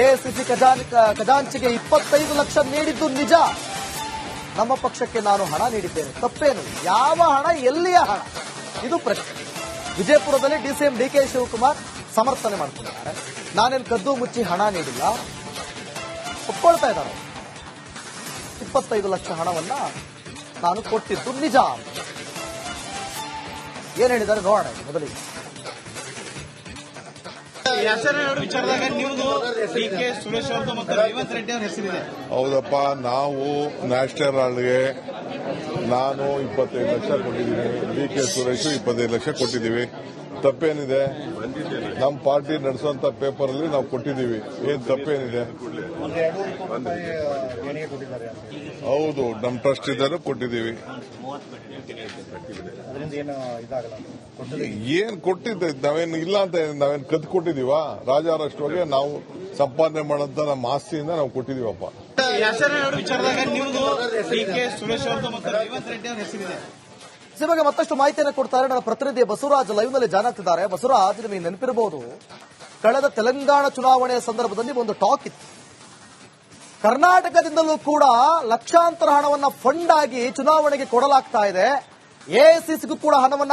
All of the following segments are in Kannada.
ಎಸಿಸಿ ಖಜಾಂಚಿಗೆ ಇಪ್ಪತ್ತೈದು ಲಕ್ಷ ನೀಡಿದ್ದು ನಿಜ. ನಮ್ಮ ಪಕ್ಷಕ್ಕೆ ನಾನು ಹಣ ನೀಡಿದ್ದೇನೆ. ತಪ್ಪೇನು? ಯಾವ ಹಣ? ಎಲ್ಲಿಯ ಹಣ? ಇದು ಪ್ರಶ್ನೆ. ವಿಜಯಪುರದಲ್ಲಿ ಡಿಸಿಎಂ ಡಿ ಕೆ ಶಿವಕುಮಾರ್ ಸಮರ್ಥನೆ ಮಾಡ್ತಿದ್ದಾರೆ. ನಾನೇನು ಕದ್ದು ಮುಚ್ಚಿ ಹಣ ನೀಡಿಲ್ಲ? ಒಪ್ಕೊಳ್ತಾ ಇದ್ದಾರೆ. ಇಪ್ಪತ್ತೈದು ಲಕ್ಷ ಹಣವನ್ನ ನಾನು ಕೊಟ್ಟಿದ್ದು ನಿಜ ಏನ್ ಹೇಳಿದ್ದಾರೆ? ನೋಡೋಣ ಮೊದಲಿಗೆ. ವಿಚಾರದಾಗ ನಿಮ್ದು ಡಿ ಕೆ ಸುರೇಶ್ ಅವ್ರದ್ದು ಮತ್ತು ರೇವಂತ್ ರೆಡ್ಡಿ ಅವ್ರ ಹೆಸರಿದೆ. ಹೌದಪ್ಪ ನಾವು ನ್ಯಾಷನಲ್ ಹಾಲ್ಗೆ ನಾನು ಇಪ್ಪತ್ತೈದು ಲಕ್ಷ ಕೊಟ್ಟಿದ್ದೀನಿ ಡಿ ಕೆ ಸುರೇಶ್ ಇಪ್ಪತ್ತೈದು ಲಕ್ಷ ಕೊಟ್ಟಿದ್ದೀವಿ. ತಪ್ಪೇನಿದೆ? ನಮ್ಮ ಪಾರ್ಟಿ ನಡೆಸುವಂತ ಪೇಪರ್ ಅಲ್ಲಿ ನಾವು ಕೊಟ್ಟಿದ್ದೀವಿ. ಏನ್ ತಪ್ಪೇನಿದೆ? ಹೌದು ನಮ್ಮ ಟ್ರಸ್ಟ್ ಇದ್ದಾರೆ ಕೊಟ್ಟಿದ್ದೀವಿ. ಏನ್ ಕೊಟ್ಟಿದ್ದೆ? ನಾವೇನು ಇಲ್ಲ ಅಂತ ನಾವೇನು ಕದ್ ಕೊಟ್ಟಿದೀವಾ ರಾಜಾರಾಷ್ಟ್ರವಾಗಿ ನಾವು ಸಂಪಾದನೆ ಮಾಡಂತ ನಮ್ಮ ಆಸ್ತಿಯಿಂದ ನಾವು ಕೊಟ್ಟಿದೀವಪ್ಪ ನಿಮಗೆ ಬಗ್ಗೆ ಮತ್ತಷ್ಟು ಮಾಹಿತಿಯನ್ನು ಕೊಡ್ತಾರೆ. ನನ್ನ ಪ್ರತಿನಿಧಿ ಬಸವರಾಜ್ ಲೈವ್ನಲ್ಲಿ ಜಾಣತಿದ್ದಾರೆ ಆಗ್ತಿದ್ದಾರೆ. ಬಸವರಾಜ್ ನಿಮಗೆ ನೆನಪಿರಬಹುದು ಕಳೆದ ತೆಲಂಗಾಣ ಚುನಾವಣೆಯ ಸಂದರ್ಭದಲ್ಲಿ ಒಂದು ಟಾಕ್ ಇತ್ತು. ಕರ್ನಾಟಕದಿಂದಲೂ ಕೂಡ ಲಕ್ಷಾಂತರ ಹಣವನ್ನ ಫಂಡ್ ಆಗಿ ಚುನಾವಣೆಗೆ ಕೊಡಲಾಗ್ತಾ ಇದೆ. ಎಐಸಿಸಿಗೂ ಕೂಡ ಹಣವನ್ನ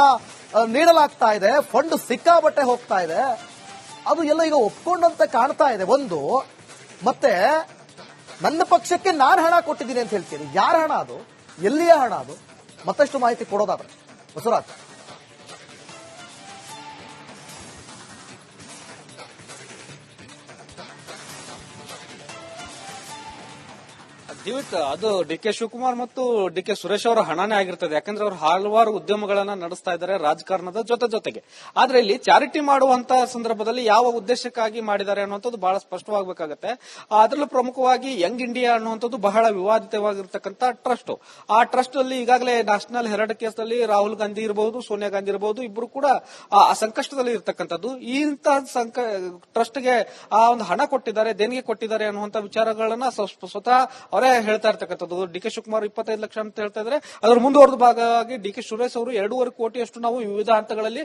ನೀಡಲಾಗ್ತಾ ಇದೆ. ಫಂಡ್ ಸಿಕ್ಕಾಬಟ್ಟೆ ಹೋಗ್ತಾ ಇದೆ. ಅದು ಎಲ್ಲ ಈಗ ಒಪ್ಕೊಂಡಂತೆ ಕಾಣ್ತಾ ಇದೆ. ಒಂದು, ಮತ್ತೆ ನನ್ನ ಪಕ್ಷಕ್ಕೆ ನಾನು ಹಣ ಕೊಟ್ಟಿದ್ದೀನಿ ಅಂತ ಹೇಳ್ತೀನಿ. ಯಾರ ಹಣ ಅದು? ಎಲ್ಲಿಯ ಹಣ ಅದು? ಮತ್ತಷ್ಟು ಮಾಹಿತಿ ಕೊಡೋದಾದ್ರೆ. ಬಸವರಾಜ್. ದಿವಿತ್, ಅದು ಡಿ ಕೆ ಶಿವಕುಮಾರ್ ಮತ್ತು ಡಿ ಕೆ ಸುರೇಶ್ ಅವರ ಹಣನೇ ಆಗಿರ್ತದೆ. ಯಾಕಂದ್ರೆ ಅವರು ಹಲವಾರು ಉದ್ಯಮಗಳನ್ನ ನಡೆಸ್ತಾ ಇದ್ದಾರೆ ರಾಜಕಾರಣದ ಜೊತೆ ಜೊತೆಗೆ. ಆದ್ರೆ ಇಲ್ಲಿ ಚಾರಿಟಿ ಮಾಡುವಂತ ಸಂದರ್ಭದಲ್ಲಿ ಯಾವ ಉದ್ದೇಶಕ್ಕಾಗಿ ಮಾಡಿದ್ದಾರೆ ಅನ್ನುವಂಥದ್ದು ಬಹಳ ಸ್ಪಷ್ಟವಾಗಬೇಕಾಗತ್ತೆ. ಅದರಲ್ಲೂ ಪ್ರಮುಖವಾಗಿ ಯಂಗ್ ಇಂಡಿಯಾ ಅನ್ನುವಂಥದ್ದು ಬಹಳ ವಿವಾದಿತವಾಗಿರ್ತಕ್ಕಂಥ ಟ್ರಸ್ಟ್. ಆ ಟ್ರಸ್ಟ್ ಅಲ್ಲಿ ಈಗಾಗಲೇ ನ್ಯಾಷನಲ್ ಹೆರಾಲ್ಡ್ ಕೇಸಲ್ಲಿ ರಾಹುಲ್ ಗಾಂಧಿ ಇರಬಹುದು ಸೋನಿಯಾ ಗಾಂಧಿ ಇರಬಹುದು ಇಬ್ಬರು ಕೂಡ, ಆ ಸಂಕಷ್ಟದಲ್ಲಿ ಇರತಕ್ಕಂಥದ್ದು. ಇಂತಹ ಸಂಕ, ಟ್ರಸ್ಟ್ಗೆ ಆ ಒಂದು ಹಣ ಕೊಟ್ಟಿದ್ದಾರೆ, ದೇಣಿಗೆ ಕೊಟ್ಟಿದ್ದಾರೆ ಅನ್ನುವಂಥ ವಿಚಾರಗಳನ್ನ ಸ್ವತಃ ಅವರೇ ಹೇಳ್ತಾ ಇರ್ತಕ್ಕಂಥದ್ದು. ಡಿ ಕೆ ಶಿವಕುಮಾರ್ ಇಪ್ಪತ್ತೈದು ಲಕ್ಷ ಅಂತ ಹೇಳ್ತಾ ಇದ್ರೆ, ಅದರ ಮುಂದುವರೆದ ಭಾಗವಾಗಿ ಡಿ ಕೆ ಸುರೇಶ್ ಅವರು ಎರಡೂವರೆ ಕೋಟಿಯಷ್ಟು ನಾವು ವಿವಿಧ ಹಂತಗಳಲ್ಲಿ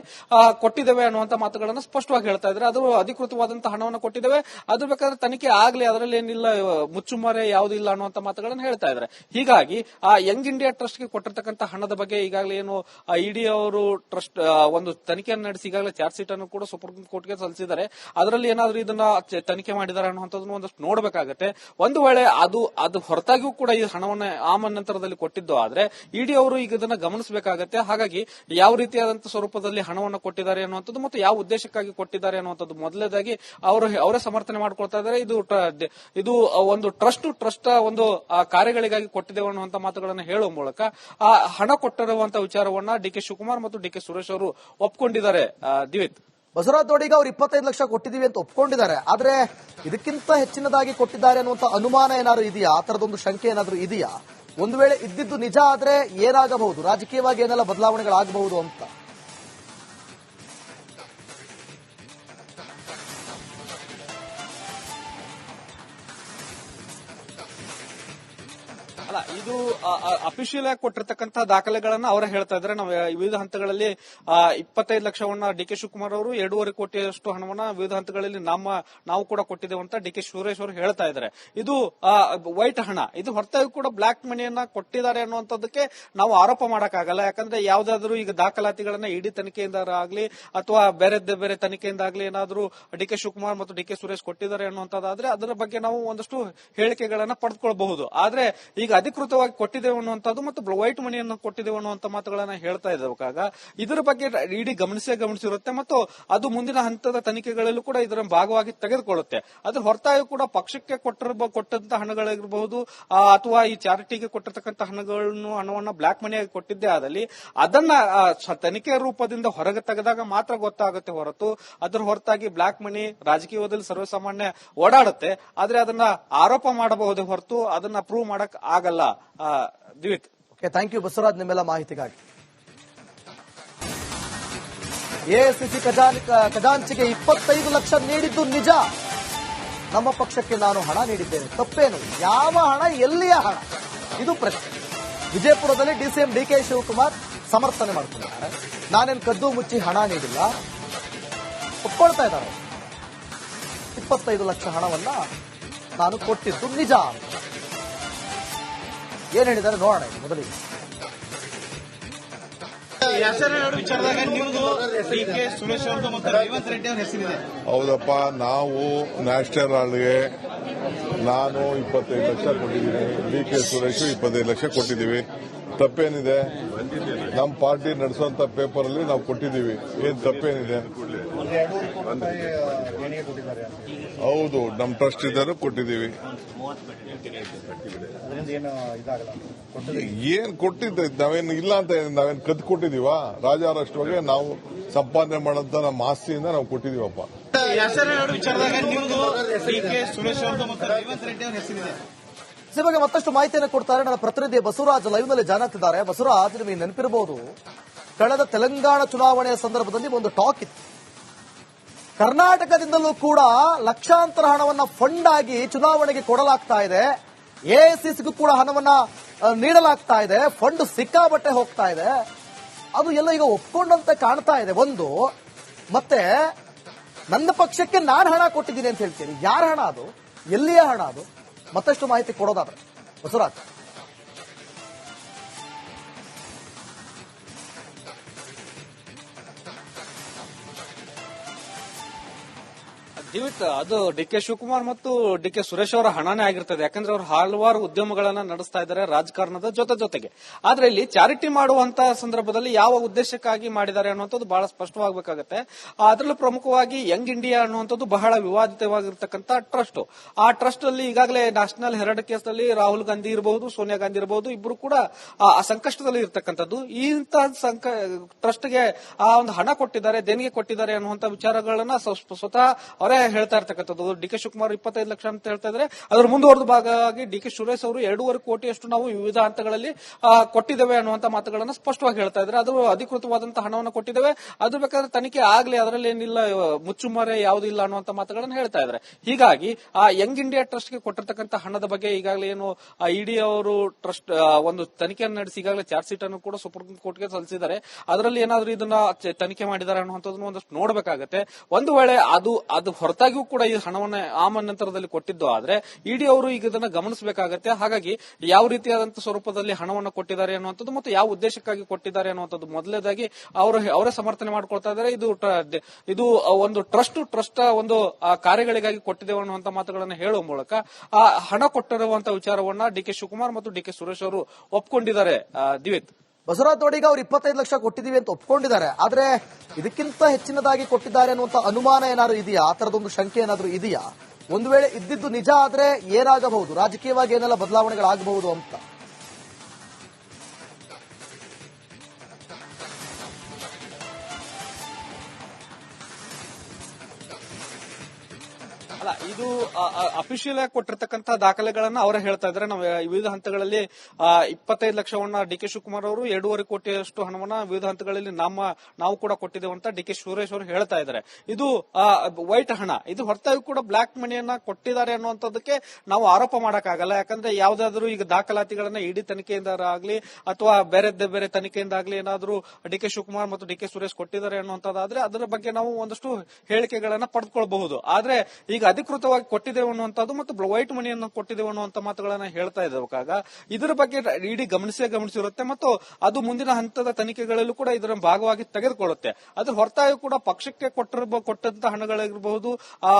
ಕೊಟ್ಟಿದ್ದೇವೆ ಅನ್ನುವಂತ ಮಾತುಗಳನ್ನು ಸ್ಪಷ್ಟವಾಗಿ ಹೇಳ್ತಾ ಇದ್ರೆ, ಅದು ಅಧಿಕೃತವಾದಂತಹ ಹಣವನ್ನು ಕೊಟ್ಟಿದ್ದೇವೆ. ಅದು ಬೇಕಾದ್ರೆ ತನಿಖೆ ಆಗ್ಲಿ, ಅದರಲ್ಲಿ ಏನಿಲ್ಲ, ಮುಚ್ಚುಮರೆ ಯಾವುದಿಲ್ಲ ಅನ್ನುವಂತ ಮಾತುಗಳನ್ನು ಹೇಳ್ತಾ ಇದ್ದಾರೆ. ಹೀಗಾಗಿ, ಆ ಯಂಗ್ ಇಂಡಿಯಾ ಟ್ರಸ್ಟ್ಗೆ ಕೊಟ್ಟಿರ್ತಕ್ಕಂಥ ಹಣದ ಬಗ್ಗೆ ಈಗಾಗಲೇ ಏನು ಇಡಿ ಅವರು ಟ್ರಸ್ಟ್ ಒಂದು ತನಿಖೆಯನ್ನು ನಡೆಸಿ ಈಗಾಗಲೇ ಚಾರ್ಜ್ ಶೀಟ್ ಅನ್ನು ಕೂಡ ಸುಪ್ರೀಂ ಕೋರ್ಟ್ಗೆ ಸಲ್ಲಿಸಿದ್ದಾರೆ. ಅದರಲ್ಲಿ ಏನಾದ್ರೂ ಇದನ್ನ ತನಿಖೆ ಮಾಡಿದ್ದಾರೆ ಅನ್ನುವಂಥದ್ದನ್ನು ಒಂದಷ್ಟು ನೋಡಬೇಕಾಗತ್ತೆ. ಒಂದು ವೇಳೆ ಅದು ಅದು ಹೊರತಾಗಿಯೂ ಕೂಡ ಈ ಹಣವನ್ನ ಆ ನಂತರದಲ್ಲಿ ಕೊಟ್ಟಿದ್ದು ಆದ್ರೆ ಇಡಿ ಅವರು ಈಗ ಇದನ್ನ ಗಮನಿಸಬೇಕಾಗತ್ತೆ. ಹಾಗಾಗಿ ಯಾವ ರೀತಿಯಾದಂತಹ ಸ್ವರೂಪದಲ್ಲಿ ಹಣವನ್ನು ಕೊಟ್ಟಿದ್ದಾರೆ ಅನ್ನುವಂಥದ್ದು ಮತ್ತು ಯಾವ ಉದ್ದೇಶಕ್ಕಾಗಿ ಕೊಟ್ಟಿದ್ದಾರೆ ಅನ್ನುವಂಥದ್ದು ಮೊದಲೇದಾಗಿ ಅವರು ಅವರೇ ಸಮರ್ಥನೆ ಮಾಡ್ಕೊಳ್ತಾ ಇದ್ದಾರೆ. ಇದು ಇದು ಒಂದು ಟ್ರಸ್ಟ್ ಟ್ರಸ್ಟ್ ಒಂದು ಕಾರ್ಯಗಳಿಗಾಗಿ ಕೊಟ್ಟಿದ್ದೇವೆ ಅನ್ನುವಂತ ಮಾತುಗಳನ್ನು ಹೇಳುವ ಮೂಲಕ ಆ ಹಣ ಕೊಟ್ಟಿರುವಂತಹ ವಿಚಾರವನ್ನ ಡಿ ಕೆ ಶಿವಕುಮಾರ್ ಮತ್ತು ಡಿ ಕೆ ಸುರೇಶ್ ಅವರು ಒಪ್ಕೊಂಡಿದ್ದಾರೆ. ದಿವಿತ್. ಬಸವರಾಜ್ ದೊಡಿಗ ಅವ್ರು ಇಪ್ಪತ್ತೈದು ಲಕ್ಷ ಕೊಟ್ಟಿದೀವಿ ಅಂತ ಒಪ್ಕೊಂಡಿದ್ದಾರೆ. ಆದ್ರೆ ಇದಕ್ಕಿಂತ ಹೆಚ್ಚಿನದಾಗಿ ಕೊಟ್ಟಿದ್ದಾರೆ ಅನ್ನುವಂತ ಅನುಮಾನ ಏನಾದ್ರು ಇದೆಯಾ? ಆ ತರದೊಂದು ಶಂಕೆ ಏನಾದ್ರು ಇದೆಯಾ? ಒಂದು ವೇಳೆ ಇದ್ದಿದ್ದು ನಿಜ ಆದ್ರೆ ಏನಾಗಬಹುದು? ರಾಜಕೀಯವಾಗಿ ಏನೆಲ್ಲ ಬದಲಾವಣೆಗಳಾಗಬಹುದು ಅಂತ. ಅಲ್ಲ, ಇದು ಅಫಿಷಿಯಲ್ ಆಗಿ ಕೊಟ್ಟಿರ್ತಕ್ಕಂತಹ ದಾಖಲೆಗಳನ್ನ ಅವರೇ ಹೇಳ್ತಾ ಇದ್ದಾರೆ. ನಾವು ವಿವಿಧ ಹಂತಗಳಲ್ಲಿ ಇಪ್ಪತ್ತೈದು ಲಕ್ಷವನ್ನ ಡಿ ಕೆ ಶಿವಕುಮಾರ್ ಅವರು, ಎರಡೂವರೆ ಕೋಟಿಯಷ್ಟು ಹಣವನ್ನ ವಿವಿಧ ಹಂತಗಳಲ್ಲಿ ನಮ್ಮ, ನಾವು ಕೂಡ ಕೊಟ್ಟಿದ್ದೇವೆ ಅಂತ ಡಿ ಕೆ ಸುರೇಶ್ ಅವರು ಹೇಳ್ತಾ ಇದ್ದಾರೆ. ಇದು ವೈಟ್ ಹಣ. ಇದು ಹೊರತಾಗಿ ಕೂಡ ಬ್ಲಾಕ್ ಮನಿಯನ್ನ ಕೊಟ್ಟಿದ್ದಾರೆ ಅನ್ನುವಂಥದ್ದಕ್ಕೆ ನಾವು ಆರೋಪ ಮಾಡೋಕ್ಕಾಗಲ್ಲ. ಯಾಕಂದ್ರೆ ಯಾವ್ದಾದ್ರು ಈಗ ದಾಖಲಾತಿಗಳನ್ನ ಇಡಿ ತನಿಖೆಯಿಂದ ಆಗಲಿ, ಅಥವಾ ಬೇರೆ ಬೇರೆ ತನಿಖೆಯಿಂದ ಆಗಲಿ ಏನಾದರೂ ಡಿ ಕೆ ಶಿವಕುಮಾರ್ ಮತ್ತು ಡಿ ಕೆ ಸುರೇಶ್ ಕೊಟ್ಟಿದ್ದಾರೆ ಅನ್ನುವಂಥದ್ದಾದ್ರೆ ಅದರ ಬಗ್ಗೆ ನಾವು ಒಂದಷ್ಟು ಹೇಳಿಕೆಗಳನ್ನ ಪಡೆದುಕೊಳ್ಳಬಹುದು ಆದ್ರೆ ಈಗ ಅಧಿಕೃತವಾಗಿ ಕೊಟ್ಟಿದ್ದೇವೆ ಅನ್ನುವಂಥದ್ದು ಮತ್ತು ವೈಟ್ ಮನಿಯನ್ನು ಕೊಟ್ಟಿದ್ದೇವೆ ಅನ್ನುವಂಥ ಮಾತುಗಳನ್ನ ಹೇಳ್ತಾ ಇದ್ದಾಗ ಇದರ ಬಗ್ಗೆ ಇಡಿ ಗಮನಿಸೇ ಗಮನಿಸಿರುತ್ತೆ ಮತ್ತು ಅದು ಮುಂದಿನ ಹಂತದ ತನಿಖೆಗಳಲ್ಲೂ ಕೂಡ ಇದರ ಭಾಗವಾಗಿ ತೆಗೆದುಕೊಳ್ಳುತ್ತೆ. ಅದ್ರ ಹೊರತಾಗಿ ಕೂಡ ಪಕ್ಷಕ್ಕೆ ಕೊಟ್ಟಿರುವ ಕೊಟ್ಟಂತ ಹಣಗಳಿರಬಹುದು ಆ, ಅಥವಾ ಈ ಚಾರಿಟಿಗೆ ಕೊಟ್ಟಿರ್ತಕ್ಕಂಥ ಹಣಗಳನ್ನು ಹಣವನ್ನು ಬ್ಲಾಕ್ ಮನಿಯಾಗಿ ಕೊಟ್ಟಿದ್ದೇ ಆದಲ್ಲಿ ಅದನ್ನ ಆ, ಸ- ತನಿಖೆ ರೂಪದಿಂದ ಹೊರಗೆ ತೆಗೆದಾಗ ಮಾತ್ರ ಗೊತ್ತಾಗುತ್ತೆ ಹೊರತು ಅದರ ಹೊರತಾಗಿ ಬ್ಲಾಕ್ ಮನಿ ರಾಜಕೀಯದಲ್ಲಿ ಸರ್ವಸಾಮಾನ್ಯ ಓಡಾಡುತ್ತೆ. ಆದ್ರೆ ಅದನ್ನ ಆರೋಪ ಮಾಡಬಹುದೇ ಹೊರತು ಅದನ್ನ ಪ್ರೂವ್ ಮಾಡಕ್ ಆಗಲ್ಲ. ಆ, ದಿವಿತ್. ಓಕೆ ಥ್ಯಾಂಕ್ ಯು ಬಸವರಾಜ್ ನಿಮ್ಮೆಲ್ಲ ಮಾಹಿತಿಗಾಗಿ. ಎಐಸಿಸಿ ಖಜಾಂಚಿಗೆ ಇಪ್ಪತ್ತೈದು ಲಕ್ಷ ನೀಡಿದ್ದು ನಿಜ. ನಮ್ಮ ಪಕ್ಷಕ್ಕೆ ನಾನು ಹಣ ನೀಡಿದ್ದೇನೆ. ತಪ್ಪೇನು? ಯಾವ ಹಣ? ಎಲ್ಲಿಯ ಹಣ? ಇದು ಪ್ರಶ್ನೆ. ವಿಜಯಪುರದಲ್ಲಿ ಡಿಸಿಎಂ ಡಿ ಕೆ ಶಿವಕುಮಾರ್ ಸಮರ್ಥನೆ ಮಾಡ್ತಿದ್ದಾರೆ ನಾನೇನು ಕದ್ದು ಮುಚ್ಚಿ ಹಣ ನೀಡಿಲ್ಲ. ಒಪ್ಕೊಳ್ತಾ ಇದ್ದಾರೆ. ಇಪ್ಪತ್ತೈದು ಲಕ್ಷ ಹಣವನ್ನ ನಾನು ಕೊಟ್ಟಿದ್ದು ನಿಜ ಏನ್ ಹೇಳಿದ್ದಾರೆ ನೋಡೋಣ ಮೊದಲಿಗೆ. ಹೆಸರು ವಿಚಾರದಾಗ ನಿಮ್ದು ಡಿ ಕೆ ಸುರೇಶ್ ಅವ್ರದ್ದು ಮತ್ತು ರೇವಂತ್ ರೆಡ್ಡಿ ಅವ್ರ ಹೆಸರಿದೆ. ಹೌದಪ್ಪ ನಾವು ನ್ಯಾಷನಲ್ ಹಾಲ್ಗೆ ನಾನು ಇಪ್ಪತ್ತೈದು ಲಕ್ಷ ಕೊಟ್ಟಿದ್ದೀನಿ ಡಿ ಕೆ ಸುರೇಶ್ ಇಪ್ಪತ್ತೈದು ಲಕ್ಷ ಕೊಟ್ಟಿದ್ದೀವಿ. ತಪ್ಪೇನಿದೆ? ನಮ್ಮ ಪಾರ್ಟಿ ನಡೆಸುವಂತ ಪೇಪರ್ ಅಲ್ಲಿ ನಾವು ಕೊಟ್ಟಿದ್ದೀವಿ. ಏನ್ ತಪ್ಪೇನಿದೆ? ಹೌದು ನಮ್ಮ ಟ್ರಸ್ಟ್ ಇದ್ದಾರೆ ಕೊಟ್ಟಿದ್ದೀವಿ. ಏನ್ ಕೊಟ್ಟಿದ್ದ ನಾವೇನು ಇಲ್ಲ ಅಂತ ನಾವೇನು ಕದ್ ಕೊಟ್ಟಿದೀವ? ರಾಜಾರಾಷ್ಟ್ರವಾಗಿ ನಾವು ಸಂಪಾದನೆ ಮಾಡಂತ ನಮ್ಮ ಆಸ್ತಿಯಿಂದ ನಾವು ಕೊಟ್ಟಿದೀವಪ್ಪ. ನಿಮಗೆ ಮತ್ತಷ್ಟು ಮಾಹಿತಿಯನ್ನು ಕೊಡ್ತಾರೆ ನನ್ನ ಪ್ರತಿನಿಧಿ ಬಸವರಾಜ್ ಲೈವ್ನಲ್ಲಿ ಜಾಣತಿದ್ದಾರೆ ಬಸವರಾಜ್ ನಿಮಗೆ ನೆನಪಿರಬಹುದು ಕಳೆದ ತೆಲಂಗಾಣ ಚುನಾವಣೆಯ ಸಂದರ್ಭದಲ್ಲಿ ಒಂದು ಟಾಕ್ ಇತ್ತು. ಕರ್ನಾಟಕದಿಂದಲೂ ಕೂಡ ಲಕ್ಷಾಂತರ ಹಣವನ್ನ ಫಂಡ್ ಆಗಿ ಚುನಾವಣೆಗೆ ಕೊಡಲಾಗ್ತಾ ಇದೆ. ಎಐಸಿಸಿಗೂ ಕೂಡ ಹಣವನ್ನ ನೀಡಲಾಗ್ತಾ ಇದೆ. ಫಂಡ್ ಸಿಕ್ಕಾಬಟ್ಟೆ ಹೋಗ್ತಾ ಇದೆ. ಅದು ಎಲ್ಲ ಈಗ ಒಪ್ಕೊಂಡಂತೆ ಕಾಣ್ತಾ ಇದೆ. ಒಂದು, ಮತ್ತೆ ನನ್ನ ಪಕ್ಷಕ್ಕೆ ನಾನು ಹಣ ಕೊಟ್ಟಿದ್ದೀನಿ ಅಂತ ಹೇಳ್ತೀನಿ. ಯಾರ ಹಣ ಅದು? ಎಲ್ಲಿಯ ಹಣ ಅದು? ಮತ್ತಷ್ಟು ಮಾಹಿತಿ ಕೊಡೋದಾದ್ರೆ. ಬಸವರಾಜ್. ದಿವಿತ್ ಅದು ಡಿ ಕೆ ಶಿವಕುಮಾರ್ ಮತ್ತು ಡಿ ಕೆ ಸುರೇಶ್ ಅವರ ಹಣನೇ ಆಗಿರ್ತದೆ. ಯಾಕಂದ್ರೆ ಅವರು ಹಲವಾರು ಉದ್ಯಮಗಳನ್ನ ನಡೆಸ್ತಾ ಇದ್ದಾರೆ ರಾಜಕಾರಣದ ಜೊತೆ ಜೊತೆಗೆ. ಆದ್ರೆ ಇಲ್ಲಿ ಚಾರಿಟಿ ಮಾಡುವಂತಹ ಸಂದರ್ಭದಲ್ಲಿ ಯಾವ ಉದ್ದೇಶಕ್ಕಾಗಿ ಮಾಡಿದ್ದಾರೆ ಅನ್ನುವಂಥದ್ದು ಬಹಳ ಸ್ಪಷ್ಟವಾಗಬೇಕಾಗತ್ತೆ. ಅದರಲ್ಲೂ ಪ್ರಮುಖವಾಗಿ ಯಂಗ್ ಇಂಡಿಯಾ ಅನ್ನುವಂಥದ್ದು ಬಹಳ ವಿವಾದಿತವಾಗಿರ್ತಕ್ಕಂಥ ಟ್ರಸ್ಟ್. ಆ ಟ್ರಸ್ಟ್ ಅಲ್ಲಿ ಈಗಾಗಲೇ ನ್ಯಾಷನಲ್ ಹೆರಡ್ ಕೇಸ್ನಲ್ಲಿ ರಾಹುಲ್ ಗಾಂಧಿ ಇರಬಹುದು, ಸೋನಿಯಾ ಗಾಂಧಿ ಇರಬಹುದು ಇಬ್ಬರು ಕೂಡ, ಆ ಸಂಕಷ್ಟದಲ್ಲಿ ಇರ್ತಕ್ಕಂಥದ್ದು. ಇಂತಹ ಟ್ರಸ್ಟ್ಗೆ ಆ ಒಂದು ಹಣ ಕೊಟ್ಟಿದ್ದಾರೆ, ದೇಣಿಗೆ ಕೊಟ್ಟಿದ್ದಾರೆ ಅನ್ನುವಂತ ವಿಚಾರಗಳನ್ನ ಸ್ವ- ಸ್ವತಃ ಅವರೇ ಹೇಳ್ತಾ ಇರ್ತಕ್ಕಂಥದ್ದು. ಡಿ ಕೆ ಶಿವಕುಮಾರ್ ಇಪ್ಪತ್ತೈದು ಲಕ್ಷ ಅಂತ ಹೇಳ್ತಾ ಇದ್ರೆ, ಅದ್ರ ಮುಂದುವರೆದ ಭಾಗವಾಗಿ ಡಿ ಕೆ ಸುರೇಶ್ ಅವರು ಎರಡೂವರೆ ಕೋಟಿಯಷ್ಟು ನಾವು ವಿವಿಧ ಹಂತಗಳಲ್ಲಿ ಕೊಟ್ಟಿದ್ದೇವೆ ಅನ್ನುವಂತ ಮಾತುಗಳನ್ನ ಸ್ಪಷ್ಟವಾಗಿ ಹೇಳ್ತಾ ಇದ್ರೆ, ಅದು ಅಧಿಕೃತವಾದಂತಹ ಹಣವನ್ನು ಕೊಟ್ಟಿದ್ದೇವೆ. ಅದು ಬೇಕಾದ್ರೆ ತನಿಖೆ ಆಗ್ಲಿ, ಅದರಲ್ಲಿ ಏನಿಲ್ಲ, ಮುಚ್ಚುಮರೆ ಯಾವುದು ಇಲ್ಲ ಅನ್ನುವಂತ ಮಾತುಗಳನ್ನು ಹೇಳ್ತಾ ಇದ್ರೆ. ಹೀಗಾಗಿ, ಆ ಯಂಗ್ ಇಂಡಿಯಾ ಟ್ರಸ್ಟ್ಗೆ ಕೊಟ್ಟಿರ್ತಕ್ಕಂಥ ಹಣದ ಬಗ್ಗೆ ಈಗಾಗಲೇ ಏನು ಇಡಿ ಅವರು ಟ್ರಸ್ಟ್ ಒಂದು ತನಿಖೆಯನ್ನು ನಡೆಸಿ ಈಗಾಗಲೇ ಚಾರ್ಜ್ ಶೀಟ್ ಅನ್ನು ಕೂಡ ಸುಪ್ರೀಂ ಕೋರ್ಟ್ಗೆ ಸಲ್ಲಿಸಿದ್ದಾರೆ. ಅದರಲ್ಲಿ ಏನಾದ್ರೂ ಇದನ್ನ ತನಿಖೆ ಮಾಡಿದ್ದಾರೆ ಅನ್ನುವಂಥದ್ದನ್ನು ಒಂದಷ್ಟು ನೋಡಬೇಕಾಗತ್ತೆ. ಒಂದು ವೇಳೆ ಅದು ಅದು ಹೊರತಾಗಿಯೂ ಕೂಡ ಈ ಹಣವನ್ನ ಆಮನಂತರದಲ್ಲಿ ಕೊಟ್ಟಿದ್ದು. ಆದ್ರೆ ಇಡಿ ಅವರು ಈಗ ಇದನ್ನ ಗಮನಿಸಬೇಕಾಗತ್ತೆ. ಹಾಗಾಗಿ ಯಾವ ರೀತಿಯಾದಂತಹ ಸ್ವರೂಪದಲ್ಲಿ ಹಣವನ್ನು ಕೊಟ್ಟಿದ್ದಾರೆ ಅನ್ನುವಂಥದ್ದು ಮತ್ತು ಯಾವ ಉದ್ದೇಶಕ್ಕಾಗಿ ಕೊಟ್ಟಿದ್ದಾರೆ ಅನ್ನುವಂಥದ್ದು ಮೊದಲೇದಾಗಿ ಅವರು ಅವರೇ ಸಮರ್ಥನೆ ಮಾಡ್ಕೊಳ್ತಾ ಇದ್ದಾರೆ. ಇದು ಇದು ಒಂದು ಟ್ರಸ್ಟ್ ಟ್ರಸ್ಟ್ ಒಂದು ಕಾರ್ಯಗಳಿಗಾಗಿ ಕೊಟ್ಟಿದ್ದೇವೆ ಅನ್ನುವಂತ ಮಾತುಗಳನ್ನು ಹೇಳುವ ಮೂಲಕ ಆ ಹಣ ಕೊಟ್ಟಿರುವಂತಹ ವಿಚಾರವನ್ನ ಡಿ ಕೆ ಶಿವಕುಮಾರ್ ಮತ್ತು ಡಿ ಕೆ ಸುರೇಶ್ ಅವರು ಒಪ್ಕೊಂಡಿದ್ದಾರೆ. ದಿವೇತ್ ದಿವಿತ್. ಬಸವರಾಜ್ ನೋಡಿ ಈಗ ಅವ್ರು ಇಪ್ಪತ್ತೈದು ಲಕ್ಷ ಕೊಟ್ಟಿದ್ದೀವಿ ಅಂತ ಒಪ್ಕೊಂಡಿದ್ದಾರೆ. ಆದ್ರೆ ಇದಕ್ಕಿಂತ ಹೆಚ್ಚಿನದಾಗಿ ಕೊಟ್ಟಿದ್ದಾರೆ ಅನ್ನುವಂತ ಅನುಮಾನ ಏನಾದ್ರು ಇದೆಯಾ? ಆ ತರದೊಂದು ಶಂಕೆ ಏನಾದ್ರು ಇದೆಯಾ? ಒಂದು ವೇಳೆ ಇದ್ದಿದ್ದು ನಿಜ ಆದ್ರೆ ಏನಾಗಬಹುದು? ರಾಜಕೀಯವಾಗಿ ಏನೆಲ್ಲ ಬದಲಾವಣೆಗಳಾಗಬಹುದು ಅಂತ. ಅಲ್ಲ, ಇದು ಅಫಿಷಿಯಲ್ ಆಗಿ ಕೊಟ್ಟಿರ್ತಕ್ಕಂತಹ ದಾಖಲೆಗಳನ್ನ ಅವರೇ ಹೇಳ್ತಾ ಇದ್ದಾರೆ. ನಾವು ವಿವಿಧ ಹಂತಗಳಲ್ಲಿ ಇಪ್ಪತ್ತೈದು ಲಕ್ಷವನ್ನ ಡಿ ಕೆ ಶಿವಕುಮಾರ್ ಅವರು ಎರಡೂವರೆ ಕೋಟಿಯಷ್ಟು ಹಣವನ್ನ ವಿವಿಧ ಹಂತಗಳಲ್ಲಿ ನಮ್ಮ, ನಾವು ಕೂಡ ಕೊಟ್ಟಿದ್ದೇವೆ ಅಂತ ಡಿ ಕೆ ಸುರೇಶ್ ಅವರು ಹೇಳ್ತಾ ಇದ್ದಾರೆ. ಇದು ವೈಟ್ ಹಣ. ಇದು ಹೊರತಾಗಿ ಕೂಡ ಬ್ಲಾಕ್ ಮನಿಯನ್ನ ಕೊಟ್ಟಿದ್ದಾರೆ ಅನ್ನುವಂಥದ್ದಕ್ಕೆ ನಾವು ಆರೋಪ ಮಾಡೋಕ್ಕಾಗಲ್ಲ. ಯಾಕಂದ್ರೆ ಯಾವ್ದಾದ್ರು ಈಗ ದಾಖಲಾತಿಗಳನ್ನ ಇಡಿ ತನಿಖೆಯಿಂದ ಆಗಲಿ, ಅಥವಾ ಬೇರೆದ್ದೇ ಬೇರೆ ತನಿಖೆಯಿಂದ ಆಗಲಿ ಏನಾದರೂ ಡಿ ಕೆ ಶಿವಕುಮಾರ್ ಮತ್ತು ಡಿ ಕೆ ಸುರೇಶ್ ಕೊಟ್ಟಿದ್ದಾರೆ ಅನ್ನುವಂಥದ್ದಾದ್ರೆ ಅದರ ಬಗ್ಗೆ ನಾವು ಒಂದಷ್ಟು ಹೇಳಿಕೆಗಳನ್ನ ಪಡೆದುಕೊಳ್ಳಬಹುದು ಆದ್ರೆ ಈಗ ಅಧಿಕೃತವಾಗಿ ಕೊಟ್ಟಿದ್ದೇವೆ ಅನ್ನುವಂಥದ್ದು ಮತ್ತು ವೈಟ್ ಮನಿಯನ್ನು ಕೊಟ್ಟಿದ್ದೇವೆ ಅನ್ನುವಂಥ ಮಾತುಗಳನ್ನ ಹೇಳ್ತಾ ಇದ್ದವಾಗ ಇದರ ಬಗ್ಗೆ ಇಡೀ ಗಮನಿಸೇ ಗಮನಿಸಿರುತ್ತೆ ಮತ್ತು ಅದು ಮುಂದಿನ ಹಂತದ ತನಿಖೆಗಳಲ್ಲೂ ಕೂಡ ಇದರ ಭಾಗವಾಗಿ ತೆಗೆದುಕೊಳ್ಳುತ್ತೆ. ಅದ್ರ ಹೊರತಾಗಿ ಕೂಡ ಪಕ್ಷಕ್ಕೆ ಕೊಟ್ಟಿರುವ ಕೊಟ್ಟಂತ ಹಣಗಳಿರಬಹುದು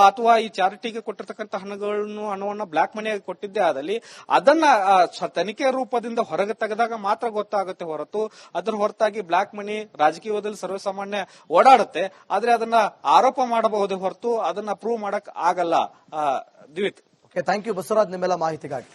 ಅಥವಾ ಈ ಚಾರಿಟಿಗೆ ಕೊಟ್ಟಿರ್ತಕ್ಕಂಥ ಹಣಗಳನ್ನು, ಹಣವನ್ನ ಬ್ಲಾಕ್ ಮನಿಯಾಗಿ ಕೊಟ್ಟಿದ್ದೇ ಆದಲ್ಲಿ ಅದನ್ನ ತನಿಖೆ ರೂಪದಿಂದ ಹೊರಗೆ ತೆಗೆದಾಗ ಮಾತ್ರ ಗೊತ್ತಾಗುತ್ತೆ ಹೊರತು ಅದರ ಹೊರತಾಗಿ ಬ್ಲಾಕ್ ಮನಿ ರಾಜಕೀಯದಲ್ಲಿ ಸರ್ವಸಾಮಾನ್ಯ ಓಡಾಡುತ್ತೆ. ಆದ್ರೆ ಅದನ್ನ ಆರೋಪ ಮಾಡಬಹುದೇ ಹೊರತು ಅದನ್ನ ಪ್ರೂವ್ ಮಾಡಕ್ ಆಗಲ್ಲ. ಆ, ದಿವಿತ್ ಓಕೆ ಥ್ಯಾಂಕ್ ಯು ಬಸವರಾಜ್ ನಿಮ್ಮೆಲ್ಲ ಮಾಹಿತಿಗಾಗಿ.